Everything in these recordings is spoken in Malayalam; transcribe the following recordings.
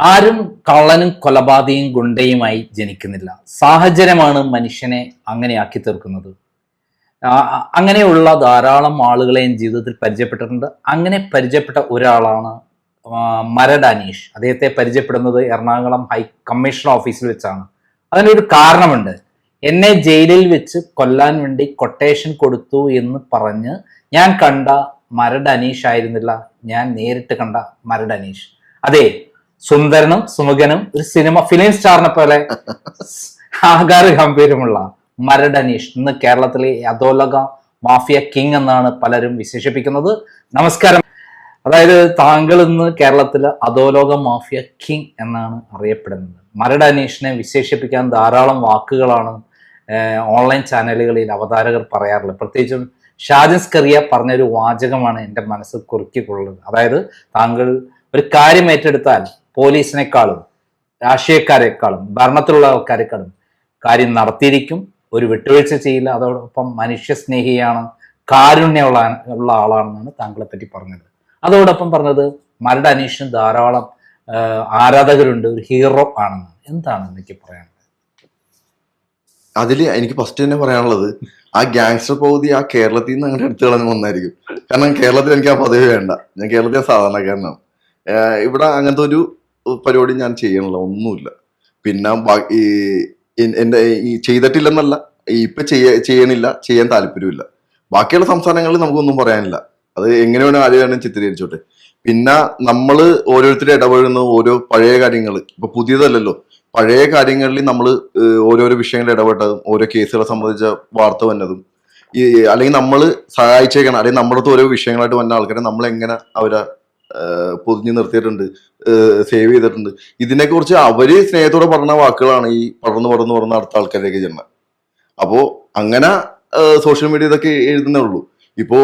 ആരും കള്ളനും കൊലപാതകയും ഗുണ്ടയുമായി ജനിക്കുന്നില്ല. സാഹചര്യമാണ് മനുഷ്യനെ അങ്ങനെയാക്കി തീർക്കുന്നത്. അങ്ങനെയുള്ള ധാരാളം ആളുകളെയും ജീവിതത്തിൽ പരിചയപ്പെട്ടിട്ടുണ്ട്. അങ്ങനെ പരിചയപ്പെട്ട ഒരാളാണ് മരട് അനീഷ്. അദ്ദേഹത്തെ പരിചയപ്പെടുന്നത് എറണാകുളം ഹൈ കമ്മീഷണർ ഓഫീസിൽ വെച്ചാണ്. അതിനൊരു കാരണമുണ്ട്. എന്നെ ജയിലിൽ വെച്ച് കൊല്ലാൻ വേണ്ടി കൊട്ടേഷൻ കൊടുത്തു എന്ന് പറഞ്ഞ് ഞാൻ കണ്ട മരട് അനീഷ് ആയിരുന്നില്ല. ഞാൻ നേരിട്ട് കണ്ട മരട് അനീഷ്. അതെ സുന്ദരനും സുമുഖനും ഒരു സിനിമ ഫിലിം സ്റ്റാറിനെ പോലെ ആകാര ഗംഭീരമുള്ള മരട് അനീഷ്. ഇന്ന് കേരളത്തിലെ അധോലക മാഫിയ കിങ് എന്നാണ് പലരും വിശേഷിപ്പിക്കുന്നത്. നമസ്കാരം. അതായത് താങ്കൾ ഇന്ന് കേരളത്തിലെ അധോലോക മാഫിയ കിങ് എന്നാണ് അറിയപ്പെടുന്നത്. മരട് അനീഷിനെ വിശേഷിപ്പിക്കാൻ ധാരാളം വാക്കുകളാണ് ഓൺലൈൻ ചാനലുകളിൽ അവതാരകർ പറയാറുള്ളത്. പ്രത്യേകിച്ചും ഷാജിസ് കറിയ പറഞ്ഞൊരു വാചകമാണ് എന്റെ മനസ്സ് കുറുക്കിക്കൊള്ളുന്നത്. അതായത് താങ്കൾ ഒരു കാര്യം ഏറ്റെടുത്താൽ പോലീസിനേക്കാളും രാഷ്ട്രീയക്കാരെക്കാളും ഭരണത്തിലുള്ള ആൾക്കാരെക്കാളും കാര്യം നടത്തിയിരിക്കും. ഒരു വിട്ടുവീഴ്ച ചെയ്യില്ല. അതോടൊപ്പം മനുഷ്യസ്നേഹിയാണ് കാരുണ്യമുള്ള ഉള്ള ആളാണെന്നാണ് താങ്കളെ പറ്റി പറഞ്ഞത്. അതോടൊപ്പം പറഞ്ഞത് മരട് അനീഷിന് ധാരാളം ആരാധകരുണ്ട്. ഒരു ഹീറോ ആണെന്ന്. എന്താണ് എനിക്ക് പറയാനുള്ളത്? അതിൽ എനിക്ക് ഫസ്റ്റ് തന്നെ പറയാനുള്ളത് ആ ഗ്യാങ്സ്റ്റർ പൗതി ആ കേരളത്തിൽ നിന്ന് അങ്ങനെ എടുത്തു കളഞ്ഞ ഒന്നായിരിക്കും കാരണം കേരളത്തിൽ എനിക്ക് ആ പദവി വേണ്ട. ഞാൻ കേരളത്തിലെ സാധാരണക്കാരനാണ്. ഇവിടെ അങ്ങനത്തെ ഒരു പരിപാടി ഞാൻ ചെയ്യണില്ല ഒന്നുമില്ല. പിന്നെ ഈ എൻ- എന്റെ ഈ ചെയ്തിട്ടില്ലെന്നല്ല ഇപ്പൊ ചെയ്യ ചെയ്യണില്ല ചെയ്യാൻ താല്പര്യമില്ല. ബാക്കിയുള്ള സംസ്ഥാനങ്ങളിൽ നമുക്കൊന്നും പറയാനില്ല. അത് എങ്ങനെ വേണോ ആര് വേണം ചിത്രീകരിച്ചോട്ടെ. പിന്നെ നമ്മൾ ഓരോരുത്തരും ഇടപെടുന്ന ഓരോ പഴയ കാര്യങ്ങൾ ഇപ്പൊ പുതിയതല്ലല്ലോ. പഴയ കാര്യങ്ങളിൽ നമ്മൾ ഓരോരോ വിഷയങ്ങളിൽ ഇടപെട്ടതും ഓരോ കേസുകളെ സംബന്ധിച്ച വാർത്ത വന്നതും ഈ അല്ലെങ്കിൽ നമ്മൾ സഹായിച്ചേക്കണം അല്ലെങ്കിൽ നമ്മുടെ ഓരോ വിഷയങ്ങളായിട്ട് വന്ന ആൾക്കാരെ നമ്മൾ എങ്ങനെ അവരെ പൊതിഞ്ഞു നിർത്തിയിട്ടുണ്ട് സേവ് ചെയ്തിട്ടുണ്ട്. ഇതിനെക്കുറിച്ച് അവർ സ്നേഹത്തോടെ പറഞ്ഞ വാക്കുകളാണ് ഈ പടർന്ന് പടർന്ന് പറഞ്ഞ അടുത്ത ആൾക്കാരിലേക്ക് ചെന്നത് അപ്പോ അങ്ങനെ സോഷ്യൽ മീഡിയ ഇതൊക്കെ എഴുതുന്നേ ഉള്ളൂ. ഇപ്പോ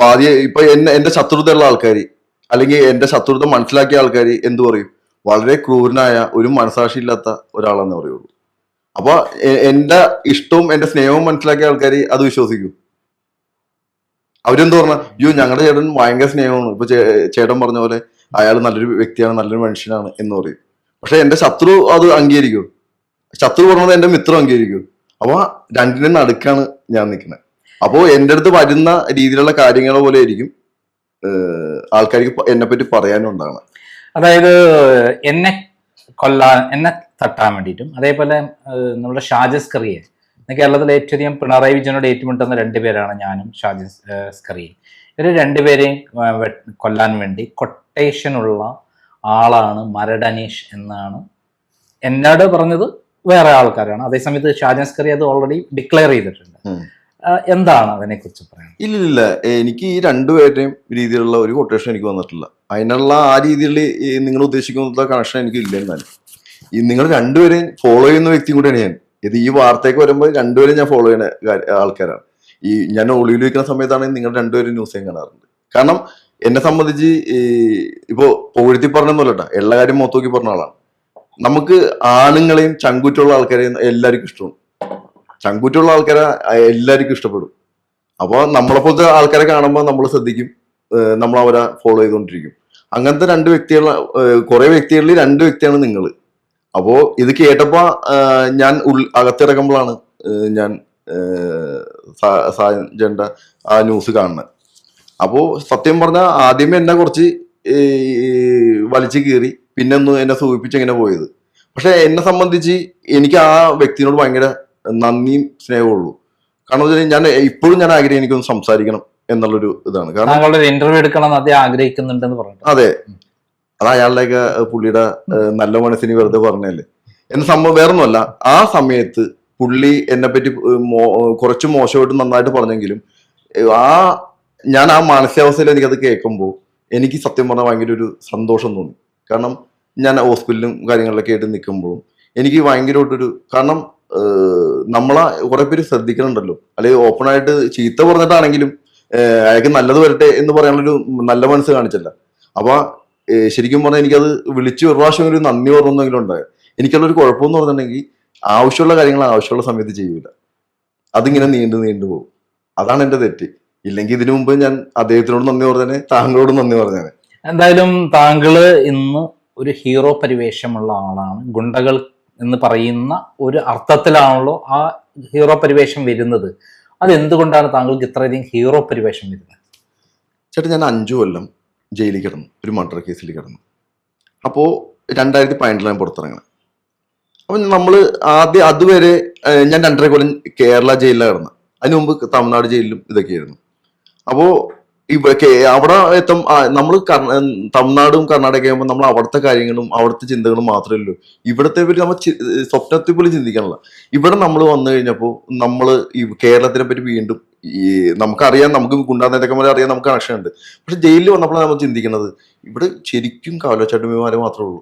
പാതി ഇപ്പൊ എന്നെ എന്റെ ശത്രുതയുള്ള ആൾക്കാർ അല്ലെങ്കിൽ എന്റെ ശത്രുത മനസ്സിലാക്കിയ ആൾക്കാർ എന്തു പറയും? വളരെ ക്രൂരനായ ഒരു മനസാക്ഷി ഇല്ലാത്ത ഒരാളെന്ന് പറയുള്ളൂ. അപ്പൊ എന്റെ ഇഷ്ടവും എന്റെ സ്നേഹവും മനസ്സിലാക്കിയ ആൾക്കാർ അത് വിശ്വസിക്കും. അവരെന്ത് പറഞ്ഞ? അയ്യോ ഞങ്ങളുടെ ചേട്ടൻ ഭയങ്കര സ്നേഹമാണ്. ഇപ്പൊ ചേട്ടൻ പറഞ്ഞ പോലെ അയാൾ നല്ലൊരു വ്യക്തിയാണ് നല്ലൊരു മനുഷ്യനാണ് എന്ന് പറയും. പക്ഷെ എന്റെ ശത്രു അത് അംഗീകരിക്കും. ശത്രു പറഞ്ഞത് എന്റെ മിത്രം അംഗീകരിക്കും. അപ്പൊ രണ്ടിനും നടുക്കാണ് ഞാൻ നിൽക്കുന്നത്. അപ്പോ എന്റെ അടുത്ത് വരുന്ന രീതിയിലുള്ള കാര്യങ്ങൾ പോലെ ആയിരിക്കും ആൾക്കാർക്ക് എന്നെ പറ്റി പറയാനുണ്ടാണ് അതായത് എന്നെ കൊല്ലാൻ എന്നെ തട്ടാൻ വേണ്ടിയിട്ടും അതേപോലെ നമ്മുടെ ഷാജസ് കേരളത്തിലെ ഏറ്റവും അധികം പിണറായി വിജയനോട് ഏറ്റുമുട്ടുന്ന രണ്ടുപേരാണ് ഞാനും ഷാജി സ്കറിയും. ഇവർ രണ്ടുപേരെയും കൊല്ലാൻ വേണ്ടി കൊട്ടേഷനുള്ള ആളാണ് മരടനീഷ് എന്നാണ് എന്നോട് പറഞ്ഞത് വേറെ ആൾക്കാരാണ്. അതേസമയത്ത് ഷാജി സ്കറി അത് ഓൾറെഡി ഡിക്ലെയർ ചെയ്തിട്ടുണ്ട്. എന്താണ് അതിനെക്കുറിച്ച് പറയാൻ? ഇല്ല ഇല്ല എനിക്ക് ഈ രണ്ടുപേരുടെയും രീതിയിലുള്ള ഒരു കൊട്ടേഷൻ എനിക്ക് വന്നിട്ടില്ല. അതിനുള്ള ആ രീതിയിൽ നിങ്ങൾ ഉദ്ദേശിക്കുന്ന കണക്ഷൻ എനിക്ക് ഇല്ല എന്നാലും. ഈ നിങ്ങൾ രണ്ടുപേരെയും ഫോളോ ചെയ്യുന്ന വ്യക്തി കൂടെയാണ് ഞാൻ. ഇത് ഈ വാർത്തയൊക്കെ വരുമ്പോൾ രണ്ടുപേരും ഞാൻ ഫോളോ ചെയ്യുന്ന ആൾക്കാരാണ്. ഈ ഞാൻ ഒളിവിൽ വയ്ക്കുന്ന സമയത്താണെങ്കിൽ നിങ്ങൾ രണ്ടുപേരും ന്യൂസ് ഞാൻ കാണാറുണ്ട്. കാരണം എന്നെ സംബന്ധിച്ച് ഇപ്പോ പുകഴ്ത്തി പറഞ്ഞൊന്നുമല്ല എല്ലാ കാര്യം മൊത്തക്കി പറഞ്ഞ ആളാണ്. നമുക്ക് ആണുങ്ങളെയും ചങ്കൂറ്റുള്ള ആൾക്കാരെയും എല്ലാവർക്കും ഇഷ്ടമാണ്. ചങ്കൂറ്റുള്ള ആൾക്കാരെ എല്ലാവർക്കും ഇഷ്ടപ്പെടും. അപ്പോൾ നമ്മളെപ്പോലത്തെ ആൾക്കാരെ കാണുമ്പോൾ നമ്മൾ ശ്രദ്ധിക്കും നമ്മൾ അവരെ ഫോളോ ചെയ്തുകൊണ്ടിരിക്കും. അങ്ങനത്തെ രണ്ട് വ്യക്തികളെ കുറെ വ്യക്തികളിൽ രണ്ട് വ്യക്തിയാണ് നിങ്ങൾ. അപ്പോ ഇത് കേട്ടപ്പോ ഞാൻ ഉൾ അകത്തിറങ്ങുമ്പോഴാണ് ഞാൻ സാജന്റെ ആ ന്യൂസ് കാണുന്നത് അപ്പോ സത്യം പറഞ്ഞാൽ ആദ്യമേ എന്നെ കുറച്ച് വലിച്ചു കീറി പിന്നെ ഒന്ന് എന്നെ സൂചിപ്പിച്ച് ഇങ്ങനെ പോയത്. പക്ഷെ എന്നെ സംബന്ധിച്ച് എനിക്ക് ആ വ്യക്തിനോട് ഭയങ്കര നന്ദിയും സ്നേഹവും ഉള്ളൂ. കാരണം വെച്ചാൽ ഞാൻ ഇപ്പോഴും ഞാൻ ആഗ്രഹിക്കും എനിക്കൊന്ന് സംസാരിക്കണം എന്നുള്ളൊരു ഇതാണ്. കാരണം ഇന്റർവ്യൂ എടുക്കണം ആഗ്രഹിക്കുന്നുണ്ടെന്ന് അതെ. അത് അയാളുടെയൊക്കെ പുള്ളിയുടെ നല്ല മനസ്സിന് വെറുതെ പറഞ്ഞല്ലേ എന്ന സംഭവം വേറൊന്നുമല്ല. ആ സമയത്ത് പുള്ളി എന്നെ പറ്റി കുറച്ച് മോശമായിട്ട് നന്നായിട്ട് പറഞ്ഞെങ്കിലും ആ ഞാൻ ആ മാനസികാവസ്ഥയിൽ എനിക്കത് കേൾക്കുമ്പോൾ എനിക്ക് സത്യം പറഞ്ഞാൽ ഭയങ്കര ഒരു സന്തോഷം തോന്നി. കാരണം ഞാൻ ഹോസ്പിറ്റലും കാര്യങ്ങളിലൊക്കെ ആയിട്ട് നിൽക്കുമ്പോഴും എനിക്ക് ഭയങ്കരമായിട്ടൊരു കാരണം നമ്മളെ കുറെ പേര് ശ്രദ്ധിക്കണുണ്ടല്ലോ. അല്ലെങ്കിൽ ഓപ്പണായിട്ട് ചീത്ത പറഞ്ഞിട്ടാണെങ്കിലും അയാൾക്ക് നല്ലത് വരട്ടെ എന്ന് പറയാനുള്ളൊരു നല്ല മനസ്സ് കാണിച്ചല്ല. അപ്പൊ ശരിക്കും പറഞ്ഞാൽ എനിക്കത് വിളിച്ച് ഒരു പ്രാവശ്യം ഒരു നന്ദി പറഞ്ഞെങ്കിലും ഉണ്ടായത് എനിക്കുള്ളൊരു കുഴപ്പമെന്ന് പറഞ്ഞിട്ടുണ്ടെങ്കിൽ ആവശ്യമുള്ള കാര്യങ്ങൾ ആവശ്യമുള്ള സമയത്ത് ചെയ്യൂല. അതിങ്ങനെ നീണ്ടു നീണ്ടു പോകും. അതാണ് എന്റെ തെറ്റ്. ഇല്ലെങ്കിൽ ഇതിനു മുമ്പ് ഞാൻ അദ്ദേഹത്തിനോട് നന്ദി പറഞ്ഞേ താങ്കളോട് നന്ദി പറഞ്ഞേ എന്തായാലും താങ്കൾ ഇന്ന് ഒരു ഹീറോ പരിവേഷമുള്ള ആളാണ്. ഗുണ്ടകൾ എന്ന് പറയുന്ന ഒരു അർത്ഥത്തിലാണല്ലോ ആ ഹീറോ പരിവേഷം വരുന്നത്. അതെന്തുകൊണ്ടാണ് താങ്കൾക്ക് ഇത്രയധികം ഹീറോ പരിവേഷം വരുന്നത്? ചേട്ടാ ഞാൻ അഞ്ചു കൊല്ലം ജയിലിൽ കിടന്നു. ഒരു മർഡർ കേസിൽ കിടന്നു. അപ്പോൾ രണ്ടായിരത്തി പതിനെട്ടിലാണ് പുറത്തിറങ്ങുന്നത് അപ്പം നമ്മൾ ആദ്യം അതുവരെ ഞാൻ രണ്ടര കൊല്ലം കേരള ജയിലിലാണ് കിടന്നത്. അതിന് മുമ്പ് തമിഴ്നാട് ജയിലിലും ഇതൊക്കെയായിരുന്നു അപ്പോൾ ഇവ അവിടെ എത്തും നമ്മൾ തമിഴ്നാടും കർണാടക ആകുമ്പോൾ നമ്മൾ അവിടുത്തെ കാര്യങ്ങളും അവിടുത്തെ ചിന്തകളും മാത്രമേ ഉള്ളൂ. ഇവിടുത്തെ പറ്റി നമ്മൾ സ്വപ്നത്തെ പോലും ചിന്തിക്കാനുള്ള ഇവിടെ നമ്മൾ വന്നു കഴിഞ്ഞപ്പോൾ നമ്മൾ ഈ കേരളത്തിനെ പറ്റി വീണ്ടും ഈ നമുക്കറിയാം നമുക്ക് ഗുണ്ടാനേതക്കന്മാരെ അറിയാം നമുക്ക് കണക്ഷൻ ഉണ്ട്. പക്ഷെ ജയിലിൽ വന്നപ്പോഴാണ് നമ്മൾ ചിന്തിക്കുന്നത് ഇവിടെ ശരിക്കും കാവലച്ചാട്ടുമാരെ മാത്രമേ ഉള്ളൂ.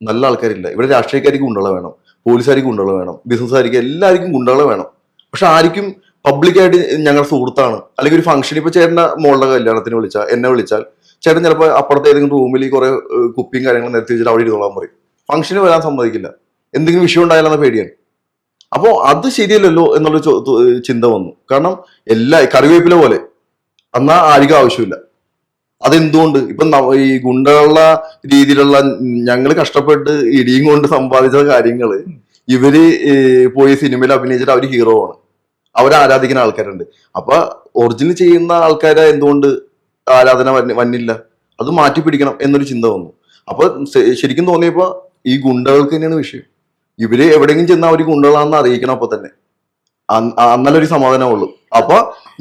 നല്ല ആൾക്കാരില്ല. ഇവിടെ രാഷ്ട്രീയക്കാർക്ക് ഗുണ്ടകളെ വേണം പോലീസുകാർക്ക് ഗുണ്ടകളെ വേണം ബിസിനസ്സുകാർക്ക് എല്ലാവർക്കും ഗുണ്ടകളെ വേണം. പക്ഷെ ആർക്കും പബ്ലിക്കായിട്ട് ഞങ്ങളുടെ സുഹൃത്താണ് അല്ലെങ്കിൽ ഒരു ഫംഗ്ഷൻ ഇപ്പൊ ചേട്ടന്റെ മോളുടെ കല്യാണത്തിന് വിളിച്ചാൽ എന്നെ വിളിച്ചാൽ ചേട്ടൻ ചിലപ്പോൾ അപ്പുറത്തെ ഏതെങ്കിലും റൂമിൽ കുറെ കുപ്പിയും കാര്യങ്ങളും നിരത്തി വെച്ചിട്ട് അവിടെ ഇരുന്നോളാൻ പറയും. ഫംഗ്ഷന് വരാൻ സമ്മതിക്കില്ല. എന്തെങ്കിലും വിഷയം ഉണ്ടായാലെന്ന പേടിയാണ്. അപ്പോ അത് ശരിയല്ലല്ലോ എന്നുള്ള ചിന്ത വന്നു. കാരണം എല്ലാ കറിവേപ്പില പോലെ. എന്നാ ആർക്കും ആവശ്യമില്ല. അതെന്തുകൊണ്ട്? ഇപ്പൊ ഈ ഗുണ്ടകളുള്ള രീതിയിലുള്ള ഞങ്ങൾ കഷ്ടപ്പെട്ട് ഇടിയും കൊണ്ട് സമ്പാദിച്ച കാര്യങ്ങൾ ഇവർ പോയി സിനിമയിൽ അഭിനയിച്ചിട്ട് അവർ ഹീറോ ആണ്. അവരെ ആരാധിക്കുന്ന ആൾക്കാരുണ്ട്. അപ്പൊ ഒറിജിനൽ ചെയ്യുന്ന ആൾക്കാരെ എന്തുകൊണ്ട് ആരാധന വന്നില്ല? അത് മാറ്റി പിടിക്കണം എന്നൊരു ചിന്ത വന്നു. അപ്പൊ ശരിക്കും തോന്നിയപ്പോ ഈ ഗുണ്ടകൾക്ക് തന്നെയാണ് വിഷയം. ഇവർ എവിടെയെങ്കിലും ചെന്നാൽ അവർ ഗുണ്ടകളാണെന്ന് അറിയിക്കണം അപ്പൊ തന്നെ. അന്നല്ല ഒരു സമാധാനമുള്ളൂ അപ്പൊ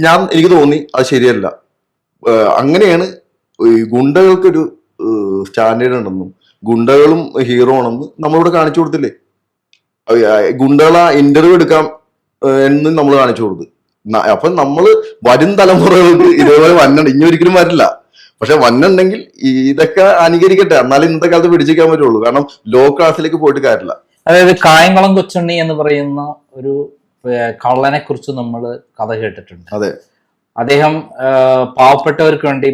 ഞാൻ എനിക്ക് തോന്നി അത് ശരിയല്ല. അങ്ങനെയാണ് ഈ ഗുണ്ടകൾക്കൊരു സ്റ്റാൻഡേർഡ് ഉണ്ടെന്നും ഗുണ്ടകളും ഹീറോ ആണെന്ന് നമ്മളിവിടെ കാണിച്ചു കൊടുത്തില്ലേ? ഗുണ്ടകളെ ഇന്റർവ്യൂ എടുക്കാം എന്നും നമ്മൾ കാണിച്ചു കൊടുത്തു. അപ്പൊ നമ്മൾ വരും തലമുറകൾക്ക് ഇതേപോലെ വന്നുണ്ട്. ഇനി ഒരിക്കലും വരില്ല. പക്ഷെ വന്നുണ്ടെങ്കിൽ ഇതൊക്കെ അനുകരിക്കട്ടെ. എന്നാലും ഇന്നത്തെ കാലത്ത് പിടിച്ചിരിക്കാൻ പറ്റുള്ളൂ. കാരണം ലോ ക്ലാസ്സിലേക്ക് പോയിട്ട് കാര്യമില്ല. അതായത് കായംകുളം കൊച്ചുണ്ണി എന്ന് പറയുന്ന ഒരു കള്ളനെ കുറിച്ച് നമ്മൾ കഥ കേട്ടിട്ടുണ്ട്. അതെ. അദ്ദേഹം പാവപ്പെട്ടവർക്ക് വേണ്ടി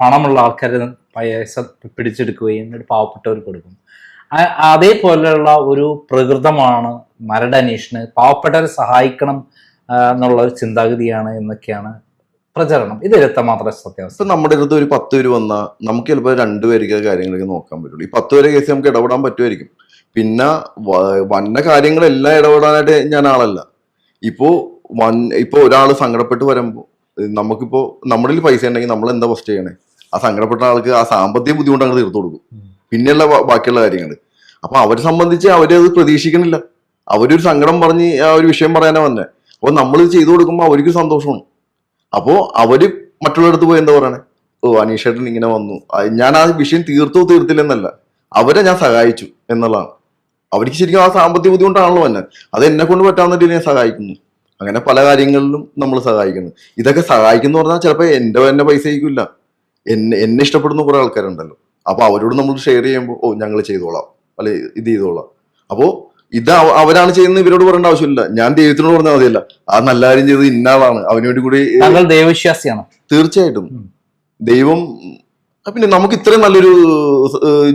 പണമുള്ള ആൾക്കാരെ പൈസ പിടിച്ചെടുക്കുകയും എന്നിട്ട് പാവപ്പെട്ടവർക്ക് കൊടുക്കും. അതേപോലെയുള്ള ഒരു പ്രകൃതമാണ് മരട് അനീഷിന് പാവപ്പെട്ടവരെ സഹായിക്കണം എന്നുള്ള ഒരു ചിന്താഗതിയാണ് എന്നൊക്കെയാണ് പ്രചരണം. ഇത് മാത്രമേ സത്യാവസ്ഥ. നമ്മുടെ അടുത്ത് ഒരു പത്ത് പേര് വന്നാൽ നമുക്ക് ചിലപ്പോൾ രണ്ടുപേർക്ക് കാര്യങ്ങളൊക്കെ നോക്കാൻ പറ്റുള്ളൂ. ഈ പത്ത് പേരെ കേസ് നമുക്ക് ഇടപെടാൻ പറ്റുമായിരിക്കും. പിന്നെ വന്ന കാര്യങ്ങളെല്ലാം ഇടപെടാനായിട്ട് ഞാൻ ആളല്ല. ഇപ്പോ വൺ ഇപ്പൊ ഒരാൾ സങ്കടപ്പെട്ട് വരുമ്പോ നമുക്കിപ്പോ നമ്മുടെ പൈസ ഉണ്ടെങ്കിൽ നമ്മൾ എന്താ ഫസ്റ്റ് ചെയ്യണേ? ആ സങ്കടപ്പെട്ട ആൾക്ക് ആ സാമ്പത്തിക ബുദ്ധിമുട്ട് അങ്ങ് തീർത്തു കൊടുക്കും. പിന്നെയുള്ള ബാക്കിയുള്ള കാര്യങ്ങൾ അപ്പൊ അവരെ സംബന്ധിച്ച് അവരത് പ്രതീക്ഷിക്കണില്ല. അവരൊരു സങ്കടം പറഞ്ഞ് ആ ഒരു വിഷയം പറയാനാ വന്നെ. അപ്പൊ നമ്മൾ ചെയ്തു കൊടുക്കുമ്പോൾ അവർക്ക് സന്തോഷമാണ്. അപ്പോ അവർ മറ്റുള്ളവരടുത്ത് പോയി എന്താ പറയണേ? ഓ അനീഷേട്ടൻ ഇങ്ങനെ വന്നു. ഞാൻ ആ വിഷയം തീർത്തോ തീർത്തില്ലെന്നല്ല. അവരെ ഞാൻ സഹായിച്ചു എന്നുള്ളതാണ്. അവർക്ക് ശരിക്കും ആ സാമ്പത്തിക ബുദ്ധിമുട്ടാണല്ലോ തന്നെ അത് എന്നെ കൊണ്ട് പറ്റാവുന്ന ഞാൻ സഹായിക്കുന്നു. അങ്ങനെ പല കാര്യങ്ങളിലും നമ്മൾ സഹായിക്കുന്നു. ഇതൊക്കെ സഹായിക്കുന്നു പറഞ്ഞാൽ ചിലപ്പോൾ എന്റെ തന്നെ പൈസ ആയിരിക്കില്ല എന്നെ എന്നെ ഇഷ്ടപ്പെടുന്ന കുറെ ആൾക്കാരുണ്ടല്ലോ. അപ്പോൾ അവരോട് നമ്മൾ ഷെയർ ചെയ്യുമ്പോൾ ഓ ഞങ്ങൾ ചെയ്തോളാം. അല്ലെ ഇത് ചെയ്തോളാം. അപ്പോൾ ഇത് അവരാണ് ചെയ്യുന്നത് ഇവരോട് പറയേണ്ട ആവശ്യമില്ല. ഞാൻ ദൈവത്തിനോട് പറഞ്ഞാൽ മതിയല്ല. ആ നല്ല കാര്യം ചെയ്തത് ഇന്നാളാണ് അവനോട് കൂടി ദൈവവിശ്വാസിയാണ്. തീർച്ചയായിട്ടും. ദൈവം പിന്നെ നമുക്ക് ഇത്രയും നല്ലൊരു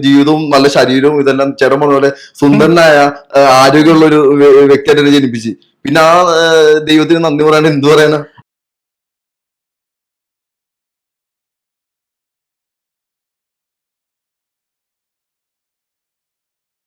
ജീവിതവും നല്ല ശരീരവും ഇതെല്ലാം ചേട്ടൻ പറഞ്ഞ പോലെ സുന്ദരനായ ആരോഗ്യമുള്ള ഒരു വ്യ- വ്യക്തിയായിട്ട് ജനിപ്പിച്ച് പിന്നെ ആ ദൈവത്തിന് നന്ദി പറയാൻ എന്ത് പറയാനാ?